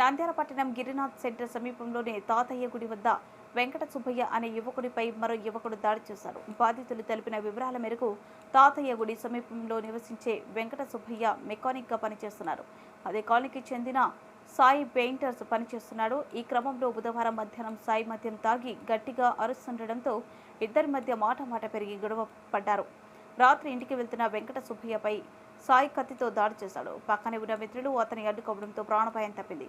నంద్యాల పట్టణం గిరినాథ్ సెంటర్ సమీపంలోని తాతయ్య గుడి వద్ద వెంకట సుబ్బయ్య అనే యువకుడిపై మరో యువకుడు దాడి చేశారు. బాధితులు తెలిపిన వివరాల మేరకు తాతయ్య గుడి సమీపంలో నివసించే వెంకట సుబ్బయ్య మెకానిక్గా పనిచేస్తున్నారు. అదే కాలనీకి చెందిన సాయి పెయింటర్స్ పనిచేస్తున్నాడు. ఈ క్రమంలో బుధవారం మధ్యాహ్నం సాయి మద్యం తాగి గట్టిగా అరుస్తుండటంతో ఇద్దరి మధ్య మాట మాట పెరిగి గొడవ పడ్డారు. రాత్రి ఇంటికి వెళ్తున్న వెంకట సుబ్బయ్యపై సాయి కత్తితో దాడి చేశాడు. పక్కనే ఉన్న మిత్రులు అతని అడ్డుకోవడంతో ప్రాణభయం తప్పింది.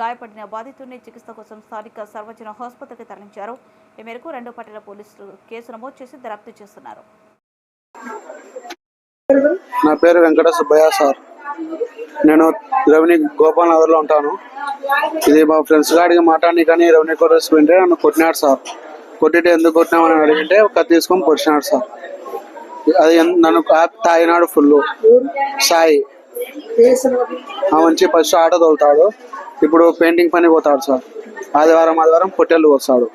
గాయపడిన బాధితుడిని చికిత్స కోసం స్థానిక సర్వజన ఆసుపత్రికి తరలించారు. ఈ మేరకు రెండో పట్టణ పోలీసులు కేసు నమోదు చేసి దర్యాప్తు చేస్తున్నారు. నా పేరు వెంకట సుబ్బయ్య సార్. నేను రవిని గోపాల్ నగర్లో ఉంటాను. ఇది మా ఫ్రెండ్స్ గాడికి మాట్లాడి కానీ రవిని కొట్టేసుకుంటే నన్ను కొట్టినాడు సార్. కొట్టితే ఎందుకు కొట్టినామని అడిగితే కత్తి తీసుకొని పొడిచినాడు సార్. అది నన్ను కా- తాగినాడు ఫుల్ సాయి. ఆ మంచి ఫస్ట్ ఆటో తోలుతాడు. ఇప్పుడు పెయింటింగ్ పని పోతాడు సార్. ఆదివారం ఆదివారం పొట్టెళ్ళు వస్తాడు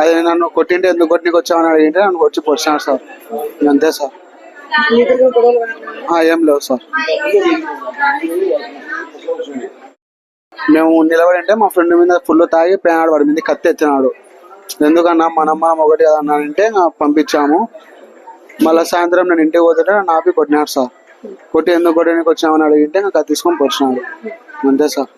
అది నన్ను కొట్టింటే ఎందుకు కొట్టినకి వచ్చామని అడిగింటే నన్ను వచ్చి పొడిచినాడు సార్. అంతే సార్. ఆ, ఏం లేవు సార్. మేము నిలబడి అంటే మా ఫ్రెండ్ మీద ఫుల్ తాగి పేనాడు వాడి మీద కత్తి ఎత్తినాడు. ఎందుకన్నా మన అమ్మ ఒకటి కదన్నా అంటే పంపించాము. మళ్ళా సాయంత్రం నేను ఇంటికి పోతుంటే నాపి కొట్టినాడు సార్. కొట్టి ఎందుకు కొట్టడానికి వచ్చామని అడిగితే నాకు అది తీసుకొని వచ్చినాడు అంతే సార్.